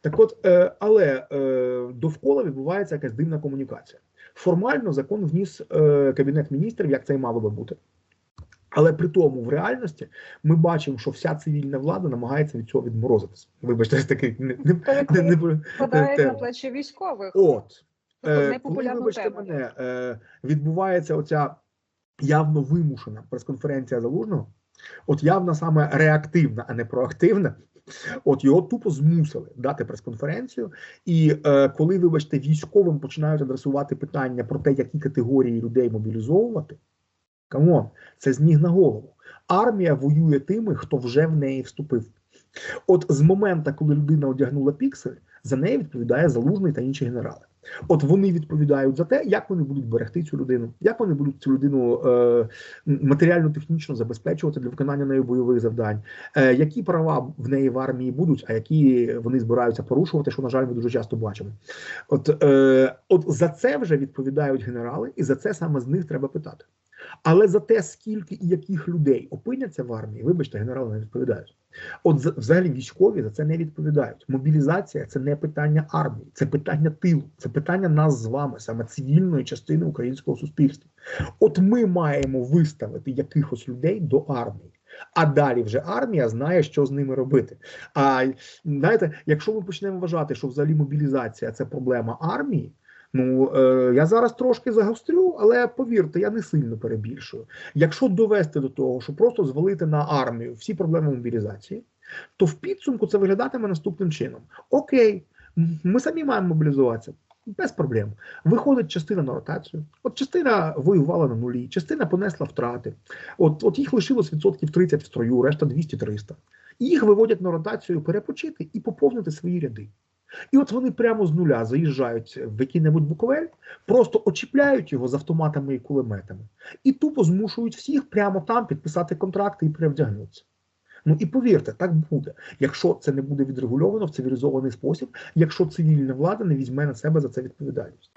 Так от, е, але е, довкола відбувається якась дивна комунікація. Формально закон вніс е, кабінет міністрів, як це і мало би бути. Але при тому, в реальності, ми бачимо, що вся цивільна влада намагається від цього відморозитися. Вибачте, такий не, не, не, не, Впадає на плечі військових. От е, коли, вибачте тему. мене, е, відбувається оця явно вимушена прес-конференція залужного, от явно саме реактивна, а не проактивна. От його тупо змусили дати прес-конференцію, і е, коли, вибачте, військовим починають адресувати питання про те, які категорії людей мобілізовувати, камон, це з ніг на голову. Армія воює тими, хто вже в неї вступив. От з моменту, коли людина одягнула піксель, за неї відповідає залужний та інші генерали. От вони відповідають за те, як вони будуть берегти цю людину, як вони будуть цю людину е, матеріально-технічно забезпечувати для виконання нею бойових завдань, е, які права в неї в армії будуть, а які вони збираються порушувати, що на жаль, ми дуже часто бачимо. От, е, от за це вже відповідають генерали, і за це саме з них треба питати. Але за те, скільки і яких людей опиняться в армії, вибачте, генерали не відповідають. От за- взагалі військові за це не відповідають. Мобілізація це не питання армії, це питання тилу, це питання нас з вами, саме цивільної частини українського суспільства. От ми маємо виставити якихось людей до армії. А далі вже армія знає, що з ними робити. А знаєте, якщо ми почнемо вважати, що взагалі мобілізація це проблема армії. Ну е, я зараз трошки загострю, але повірте, я не сильно перебільшую. Якщо довести до того, що просто звалити на армію всі проблеми мобілізації, то в підсумку це виглядатиме наступним чином: Окей, ми самі маємо мобілізуватися. Без проблем. Виходить частина на ротацію. От частина воювала на нулі, частина понесла втрати. От, от їх лишилось відсотків 30 в строю, решта 200-300. І їх виводять на ротацію перепочити і поповнити свої ряди. І от вони прямо з нуля заїжджають в який-небудь Буковель, просто очіпляють його з автоматами і кулеметами, і тупо змушують всіх прямо там підписати контракти і перевдягнутися. Ну і повірте, так буде, якщо це не буде відрегульовано в цивілізований спосіб, якщо цивільна влада не візьме на себе за це відповідальність.